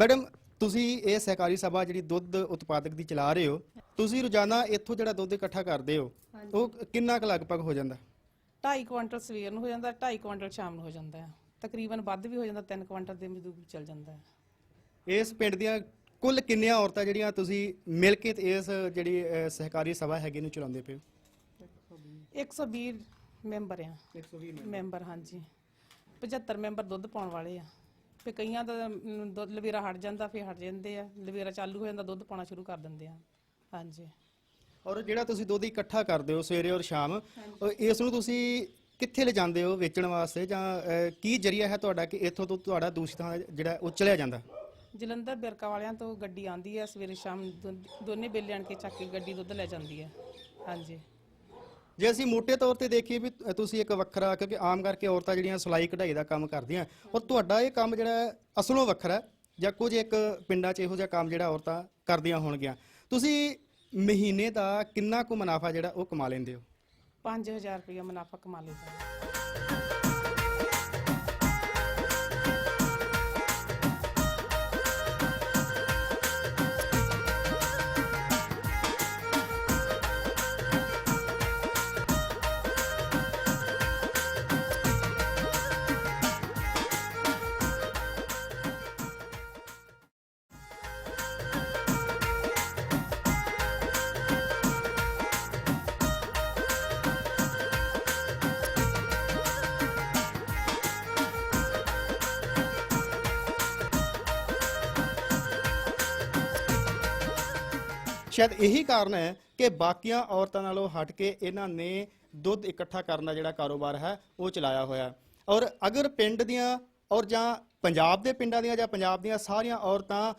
Madam ਤੁਸੀਂ ਇਹ ਸਹਿਕਾਰੀ ਸਭਾ ਜਿਹੜੀ ਦੁੱਧ ਉਤਪਾਦਕ ਦੀ ਚਲਾ ਰਹੇ ਹੋ ਤੁਸੀਂ ਰੋਜ਼ਾਨਾ ਇੱਥੋਂ ਜਿਹੜਾ ਦੁੱਧ ਇਕੱਠਾ ਕਰਦੇ ਹੋ ਉਹ ਕਿੰਨਾ ਕੁ ਲਗਭਗ ਹੋ ਜਾਂਦਾ? 2.5 ਕੁਇੰਟਲ ਸਵੇਰ ਨੂੰ ਹੋ ਜਾਂਦਾ 2.5 ਕੁਇੰਟਲ ਸ਼ਾਮ ਨੂੰ ਹੋ ਜਾਂਦਾ ਹੈ। ਤਕਰੀਬਨ ਵੱਧ ਵੀ ਹੋ ਜਾਂਦਾ 3 ਕੁਇੰਟਲ ਦੇ ਮਜ਼ਦੂਰ ਵੀ ਚੱਲ ਜਾਂਦਾ ਹੈ। ਇਸ ਪਿੰਡ ਦੀਆਂ ਕੁੱਲ ਕਿੰਨੀਆਂ ਔਰਤਾਂ ਜਿਹੜੀਆਂ ਤੁਸੀਂ ਮਿਲ ਕੇ ਤੇ ਇਸ ਜਿਹੜੀ ਸਹਿਕਾਰੀ ਸਭਾ ਹੈਗੀ ਨੂੰ ਚਲਾਉਂਦੇ ਪਏ ਹੋ? 120 ਮੈਂਬਰ ਆ। 120 ਮੈਂਬਰ। ਹਾਂਜੀ। 75 ਮੈਂਬਰ ਦੁੱਧ ਪਾਉਣ ਵਾਲੇ ਆ। ਫੇ ਕਈਆਂ ਦਾ ਅਮ, ਦੁੱਧ ਲਵੇਰਾ ਹਟ ਜਾਂਦਾ ਫੇ ਹਟ ਜਾਂਦੇ ਆ। ਲਵੇਰਾ ਚਾਲੂ ਹੋ ਜਾਂਦਾ ਦੁੱਧ ਪਾਉਣਾ ਸ਼ੁਰੂ ਕਰ ਦਿੰਦੇ ਆ। ਹਾਂਜੀ। ਔਰ ਜਿਹੜਾ ਤੁਸੀਂ ਦੁੱਧ ਇਕੱਠਾ ਕਰਦੇ ਹੋ ਸਵੇਰੇ ਔਰ ਸ਼ਾਮ ਇਸ ਨੂੰ ਤੁਸੀਂ ਕਿੱਥੇ ਲੈ ਜਾਂਦੇ ਹੋ ਵੇਚਣ ਵਾਸਤੇ? ਜਾਂ ਅਹ, ਕੀ ਜਰੀਆ ਹੈ ਤੁਹਾਡਾ ਕਿ ਇੱਥੋਂ ਤੋਂ ਤੁਹਾਡਾ ਦੂਸਰੀ ਥਾਂ ਜਿਹੜਾ ਉਹ ਚਲਿਆ ਜਾਂਦਾ? ਜਲੰਧਰ ਬਿਰਕਾ ਵਾਲਿਆਂ ਤੋਂ ਗੱਡੀ ਆਂਦੀ ਆ ਸਵੇਰੇ ਸ਼ਾਮ ਦੋ- ਦੋਨੇ ਬੇਲੇ ਆਣ ਕੇ ਚੱਕ ਕੇ ਗੱਡੀ ਦੁੱਧ ਲੈ ਜਾਂਦੀ ਆ ਹਾਂਜੀ। ਜੇ ਅਸੀਂ ਮੋٹے ਤੌਰ ਤੇ ਦੇਖੀਏ ਵੀ ਤੁਸੀਂ ਇੱਕ ਵੱਖਰਾ, ਕਿਉਂਕਿ ਆਮ ਕਰਕੇ ਔਰਤਾਂ ਜਿਹੜੀਆਂ ਸਿਲਾਈ ਕਢਾਈ ਦਾ ਕੰਮ ਕਰਦੀਆਂ, ਔਰ ਤੁਹਾਡਾ ਇਹ ਕੰਮ ਜਿਹੜਾ ਅਸਲੋਂ ਵੱਖਰਾ ਜਾਂ ਕੁਝ ਇੱਕ ਪਿੰਡਾਂ 'ਚ ਇਹੋ ਜਿਹਾ ਕੰਮ ਜਿਹੜਾ ਔਰਤਾਂ ਕਰਦੀਆਂ ਹੋਣਗੀਆਂ। ਤੁਸੀਂ ਮਹੀਨੇ ਦਾ ਕਿੰਨਾ ਕੁ ਮੁਨਾਫਾ ਜਿਹੜਾ ਉਹ ਕਮਾ ਲੈਂਦੇ ਹੋ? 5000 ਰੁਪਇਆ ਮੁਨਾਫਾ ਕਮਾ ਲੈਂਦੇ ਲਈਦਾ। ਸ਼ਾਇਦ ਇਹੀ ਕਾਰਨ ਹੈ ਕਿ ਬਾਕੀਆਂ ਔਰਤਾਂ ਨਾਲੋਂ ਹਟ ਕੇ ਇਹਨਾਂ ਨੇ ਦੁੱਧ ਇਕੱਠਾ ਕਰਨ ਦਾ ਜਿਹੜਾ ਕਾਰੋਬਾਰ ਹੈ, ਉਹ ਚਲਾਇਆ ਹੋਇਆ ਔਰ ਅਗਰ ਪਿੰਡ ਦੀਆਂ ਔਰ ਜਾਂ ਪੰਜਾਬ ਦੇ ਪਿੰਡਾਂ ਦੀਆਂ ਜਾਂ ਪੰਜਾਬ ਦੀਆਂ ਸਾਰੀਆਂ ਔਰਤਾਂ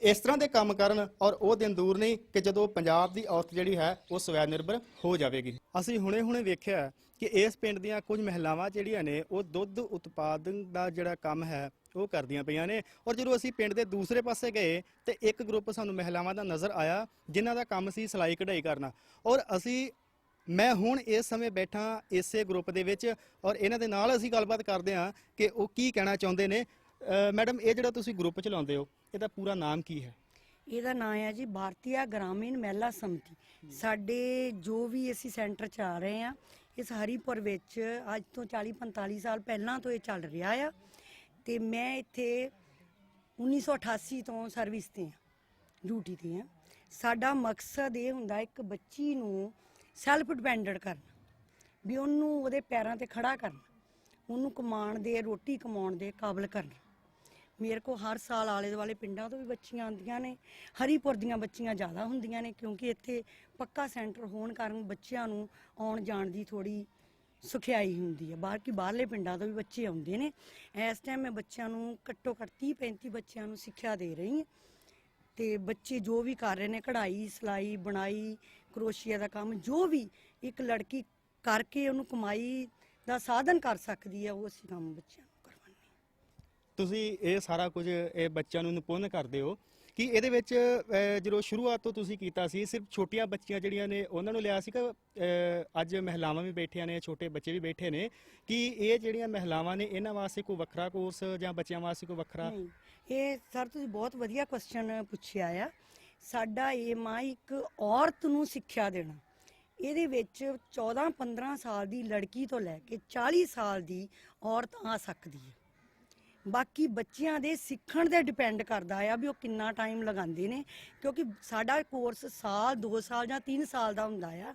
ਇਸ ਤਰ੍ਹਾਂ ਦੇ ਕੰਮ ਕਰਨ ਔਰ ਉਹ ਦਿਨ ਦੂਰ ਨਹੀਂ ਕਿ ਜਦੋਂ ਪੰਜਾਬ ਦੀ ਔਰਤ ਜਿਹੜੀ ਹੈ, ਉਹ ਸਵੈ ਨਿਰਭਰ ਹੋ ਜਾਵੇਗੀ। ਅਸੀਂ ਹੁਣੇ-ਹੁਣੇ ਵੇਖਿਆ ਕਿ ਇਸ ਪਿੰਡ ਦੀਆਂ ਕੁਝ ਮਹਿਲਾਵਾਂ ਜਿਹੜੀਆਂ ਨੇ, ਉਹ ਦੁੱਧ ਉਤਪਾਦਨ ਦਾ ਜਿਹੜਾ ਕੰਮ ਹੈ ਉਹ ਕਰਦੀਆਂ ਪਈਆਂ ਨੇ। ਔਰ ਜਦੋਂ ਅਸੀਂ ਪਿੰਡ ਦੇ ਦੂਸਰੇ ਪਾਸੇ ਗਏ, ਤੇ ਇੱਕ ਗਰੁੱਪ ਸਾਨੂੰ ਮਹਿਲਾਵਾਂ ਦਾ ਨਜ਼ਰ ਆਇਆ, ਜਿਨ੍ਹਾਂ ਦਾ ਕੰਮ ਸੀ ਸਿਲਾਈ ਕਢਾਈ ਕਰਨਾ। ਔਰ ਅਸੀਂ, ਮੈਂ ਹੁਣ ਇਸ ਸਮੇਂ ਬੈਠਾ ਇਸੇ ਗਰੁੱਪ ਦੇ ਵਿੱਚ, ਔਰ ਇਹਨਾਂ ਦੇ ਨਾਲ ਅਸੀਂ ਗੱਲਬਾਤ ਕਰਦੇ ਹਾਂ ਕਿ ਉਹ ਕੀ ਕਹਿਣਾ ਚਾਹੁੰਦੇ ਨੇ। ਮੈਡਮ, ਇਹ ਜਿਹੜਾ ਤੁਸੀਂ ਗਰੁੱਪ ਚਲਾਉਂਦੇ ਹੋ, ਇਹਦਾ ਪੂਰਾ ਨਾਮ ਕੀ ਹੈ? ਇਹਦਾ ਨਾਮ ਹੈ ਜੀ ਭਾਰਤੀਆ ਗ੍ਰਾਮੀਣ ਮਹਿਲਾ ਸਮਿਤੀ। ਸਾਡੇ ਜੋ ਵੀ ਅਸੀਂ ਸੈਂਟਰ ਚ ਆ ਰਹੇ ਆ ਇਸ ਹਰੀਪੁਰ ਵਿੱਚ ਅੱਜ ਤੋਂ 40 45 ਸਾਲ ਪਹਿਲਾਂ ਤੋਂ ਇਹ ਚੱਲ ਰਿਹਾ ਆ। ਤੇ ਮੈਂ ਇੱਥੇ 1988 ਤੋਂ ਸਰਵਿਸ ਤੇ ਹਾਂ ਡਿਊਟੀ ਤੇ ਹਾਂ। ਸਾਡਾ ਮਕਸਦ ਇਹ ਹੁੰਦਾ ਇੱਕ ਬੱਚੀ ਨੂੰ ਸੈਲਫ ਡਿਪੈਂਡੈਂਟ ਕਰਨਾ, ਵੀ ਉਹਨੂੰ ਉਹਦੇ ਪੈਰਾਂ ਤੇ ਖੜਾ ਕਰਨਾ, ਉਹਨੂੰ ਕਮਾਉਣ ਦੇ, ਰੋਟੀ ਕਮਾਉਣ ਦੇ ਕਾਬਲ ਕਰਨਾ। ਮੇਰੇ ਕੋ ਹਰ ਸਾਲ ਆਲੇ ਦੁਆਲੇ ਪਿੰਡਾਂ ਤੋਂ ਵੀ ਬੱਚੀਆਂ ਆਉਂਦੀਆਂ ਨੇ, ਹਰੀਪੁਰ ਦੀਆਂ ਬੱਚੀਆਂ ਜ਼ਿਆਦਾ ਹੁੰਦੀਆਂ ਨੇ, ਕਿਉਂਕਿ ਇੱਥੇ ਪੱਕਾ ਸੈਂਟਰ ਹੋਣ ਕਾਰਨ ਬੱਚਿਆਂ ਨੂੰ ਆਉਣ ਜਾਣ ਦੀ ਥੋੜੀ ਸੁਖਿਆਈ ਹੁੰਦੀ ਹੈ ਬਾਹਰ ਕੀ ਬਾਹਰਲੇ ਪਿੰਡਾਂ ਤੋਂ ਵੀ ਬੱਚੇ ਆਉਂਦੇ ਨੇ। ਇਸ ਟਾਈਮ ਮੈਂ ਬੱਚਿਆਂ ਨੂੰ ਘੱਟੋ ਘੱਟ 30 35 ਬੱਚਿਆਂ ਨੂੰ ਸਿੱਖਿਆ ਦੇ ਰਹੀ ਹਾਂ। ਤੇ ਬੱਚੇ ਜੋ ਵੀ ਕਰ ਰਹੇ ਨੇ, ਕਢਾਈ, ਸਿਲਾਈ, ਬੁਣਾਈ, ਕਰੋਸ਼ੀਆ ਦਾ ਕੰਮ, ਜੋ ਵੀ ਇੱਕ ਲੜਕੀ ਕਰਕੇ ਉਹਨੂੰ ਕਮਾਈ ਦਾ ਸਾਧਨ ਕਰ ਸਕਦੀ ਹੈ ਉਹ ਅਸੀਂ ਕੰਮ ਬੱਚਿਆਂ ਨੂੰ ਕਰਵਾਉਂਦੇ ਹਾਂ। ਤੁਸੀਂ ਇਹ ਸਾਰਾ ਕੁਝ ਇਹ ਬੱਚਿਆਂ ਨੂੰ ਨਿਪੁੰਨ ਕਰਦੇ ਹੋ। ਕਿ ਇਹਦੇ ਵਿੱਚ ਜਦੋਂ ਸ਼ੁਰੂਆਤ ਤੋਂ ਤੁਸੀਂ ਕੀਤਾ ਸੀ, ਸਿਰਫ ਛੋਟੀਆਂ ਬੱਚੀਆਂ ਜਿਹੜੀਆਂ ਨੇ, ਉਹਨਾਂ ਨੂੰ ਲਿਆ ਸੀ ਕਿ ਅੱਜ ਮਹਿਲਾਵਾਂ ਵੀ ਬੈਠੀਆਂ ਨੇ, ਛੋਟੇ ਬੱਚੇ ਵੀ ਬੈਠੇ ਨੇ? ਕਿ ਇਹ ਜਿਹੜੀਆਂ ਮਹਿਲਾਵਾਂ ਨੇ, ਇਹਨਾਂ ਵਾਸਤੇ ਕੋਈ ਵੱਖਰਾ ਕੋਰਸ ਜਾਂ ਬੱਚਿਆਂ ਵਾਸਤੇ ਕੋਈ ਵੱਖਰਾ? ਇਹ ਸਰ, ਤੁਸੀਂ ਬਹੁਤ ਵਧੀਆ ਕੁਐਸਚਨ ਪੁੱਛਿਆ ਆ। ਸਾਡਾ ਏਮ ਮਾਂ ਇੱਕ ਔਰਤ ਨੂੰ ਸਿੱਖਿਆ ਦੇਣਾ। ਇਹਦੇ ਵਿੱਚ 14 15 ਸਾਲ ਦੀ ਲੜਕੀ ਤੋਂ ਲੈ ਕੇ 40 ਸਾਲ ਦੀ ਔਰਤ ਆ ਸਕਦੀ ਹੈ। ਬਾਕੀ ਬੱਚਿਆਂ ਦੇ ਸਿੱਖਣ ਤੇ ਡਿਪੈਂਡ ਕਰਦਾ ਆ ਵੀ ਉਹ ਕਿੰਨਾ ਟਾਈਮ ਲਗਾਉਂਦੇ ਨੇ, ਕਿਉਂਕਿ ਸਾਡਾ ਕੋਰਸ ਸਾਲ 2 ਸਾਲ ਜਾਂ 3 ਸਾਲ ਦਾ ਹੁੰਦਾ ਆ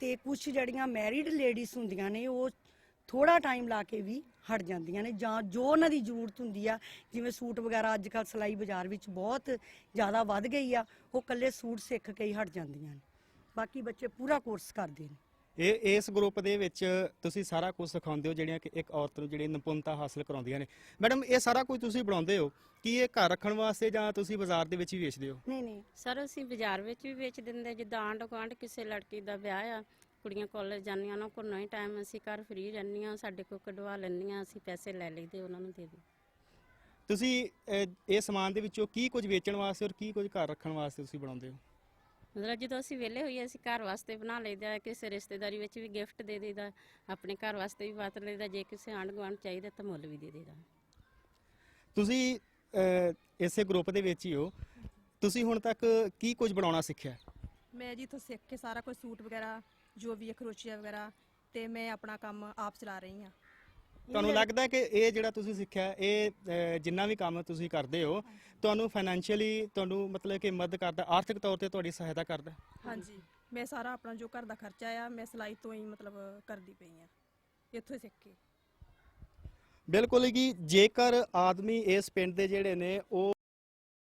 ਤੇ ਕੁਝ ਜਿਹੜੀਆਂ ਮੈਰਿਡ ਲੇਡੀਜ਼ ਹੁੰਦੀਆਂ ਨੇ, ਉਹ ਥੋੜਾ ਟਾਈਮ ਲਾ ਕੇ ਵੀ ਹਟ ਜਾਂਦੀਆਂ ਨੇ ਜਾਂ ਜੋ ਉਹਨਾਂ ਦੀ ਜ਼ਰੂਰਤ ਹੁੰਦੀ ਆ, ਜਿਵੇਂ ਸੂਟ ਵਗੈਰਾ ਅੱਜ ਕੱਲ ਸਿਲਾਈ ਬਾਜ਼ਾਰ ਵਿੱਚ ਬਹੁਤ ਜ਼ਿਆਦਾ ਵੱਧ ਗਈ ਆ, ਉਹ ਕੱਲੇ ਸੂਟ ਸਿੱਖ ਕੇ ਹੀ ਹਟ ਜਾਂਦੀਆਂ ਨੇ। ਬਾਕੀ ਬੱਚੇ ਪੂਰਾ ਕੋਰਸ ਕਰਦੇ ਨੇ। ਇਹ ਇਸ ਗਰੁੱਪ ਦੇ ਵਿੱਚ ਤੁਸੀਂ ਸਾਰਾ ਕੁਝ ਸਿਖਾਉਂਦੇ ਹੋ ਜਿਹੜੀਆਂ ਕਿ ਇੱਕ ਔਰਤ ਨੂੰ ਜਿਹੜੀ ਨਿਪੁੰਨਤਾ ਹਾਸਲ ਕਰਾਉਂਦੀਆਂ ਨੇ। ਮੈਡਮ ਇਹ ਸਾਰਾ ਕੁਝ ਤੁਸੀਂ ਬਣਾਉਂਦੇ ਹੋ ਕਿ ਇਹ ਘਰ ਰੱਖਣ ਵਾਸਤੇ ਜਾਂ ਤੁਸੀਂ ਬਾਜ਼ਾਰ ਦੇ ਵਿੱਚ ਹੀ ਵੇਚਦੇ ਹੋ? ਨਹੀਂ ਨਹੀਂ। ਸਰ ਅਸੀਂ ਬਾਜ਼ਾਰ ਵਿੱਚ ਵੀ ਵੇਚ ਦਿੰਦੇ ਜਿੱਦਾਂ ਆਂਢ ਗੁਆਂਢ ਕਿਸੇ ਲੜਕੀ ਦਾ ਵਿਆਹ ਆ ਕੁੜੀਆਂ ਕਾਲਜ ਜਾਂਦੀਆਂ ਉਹਨਾਂ ਕੋਲ ਨਹੀਂ ਟਾਈਮ ਅਸੀਂ ਘਰ ਫ੍ਰੀ ਰਹਿੰਦੀਆਂ ਸਾਡੇ ਕੋਲ ਕਢਵਾ ਲੈਂਦੀਆਂ ਅਸੀਂ ਪੈਸੇ ਲੈ ਲਈਦੇ ਉਹਨਾਂ ਨੂੰ ਦੇ ਦੇ ਤੁਸੀਂ ਇਹ ਸਮਾਨ ਦੇ ਵਿੱਚੋਂ ਕੀ ਕੁਝ ਵੇਚਣ ਵਾਸਤੇ ਔਰ ਕੀ ਕੁਝ ਘਰ ਰੱਖਣ ਵਾਸਤੇ ਤੁਸੀਂ ਬਣਾਉਂਦੇ ਹੋ? ਮਤਲਬ ਜਦੋਂ ਅਸੀਂ ਵਿਹਲੇ ਹੋਈਏ ਅਸੀਂ ਘਰ ਵਾਸਤੇ ਬਣਾ ਲਈਦਾ ਕਿਸੇ ਰਿਸ਼ਤੇਦਾਰੀ ਵਿੱਚ ਵੀ ਗਿਫਟ ਦੇ ਦੇਈਦਾ ਆਪਣੇ ਘਰ ਵਾਸਤੇ ਵੀ ਵਰਤ ਲਈਦਾ ਜੇ ਕਿਸੇ ਆਂਢ ਗੁਆਂਢ ਚਾਹੀਦਾ ਤਾਂ ਮੁੱਲ ਵੀ ਦੇ ਦੇਈਦਾ। ਤੁਸੀਂ ਅਹ, ਇਸੇ ਗਰੁੱਪ ਦੇ ਵਿੱਚ ਹੀ ਹੋ। ਤੁਸੀਂ ਹੁਣ ਤੱਕ ਕੀ ਕੁਝ ਬਣਾਉਣਾ ਸਿੱਖਿਆ? ਮੈਂ ਜੀ ਇੱਥੋਂ ਸਿੱਖ ਕੇ ਸਾਰਾ ਕੁਝ ਸੂਟ ਵਗੈਰਾ ਜੋ ਵੀ ਹੈ ਖਰੋਚੀਆ ਵਗੈਰਾ ਤੇ ਮੈਂ ਆਪਣਾ ਕੰਮ ਆਪ ਚਲਾ ਰਹੀ ਹਾਂ। ਤੁਹਾਨੂੰ ਲੱਗਦਾ ਕਿ ਇਹ ਜਿਹੜਾ ਤੁਸੀਂ ਸਿੱਖਿਆ ਇਹ ਜਿੰਨਾ ਵੀ ਕੰਮ ਤੁਸੀਂ ਕਰਦੇ ਹੋ ਤੁਹਾਨੂੰ ਫਾਈਨੈਂਸ਼ੀਅਲੀ ਤੁਹਾਨੂੰ ਮਤਲਬ ਕਿ ਮਦਦ ਕਰਦਾ ਆਰਥਿਕ ਤੌਰ ਤੇ ਤੁਹਾਡੀ ਸਹਾਇਤਾ ਕਰਦਾ? ਹਾਂਜੀ। ਮੈਂ ਸਾਰਾ ਆਪਣਾ ਜੋ ਘਰ ਦਾ ਖਰਚਾ ਆ ਮੈਂ ਸਿਲਾਈ ਤੋਂ ਹੀ ਮਤਲਬ ਕਰਦੀ ਪਈ ਆ ਇੱਥੋਂ ਹੀ ਸਿੱਖ ਕੇ। ਬਿਲਕੁਲ ਜੀ ਜੇਕਰ ਆਦਮੀ ਇਸ ਪਿੰਡ ਦੇ ਜਿਹੜੇ ਨੇ ਉਹ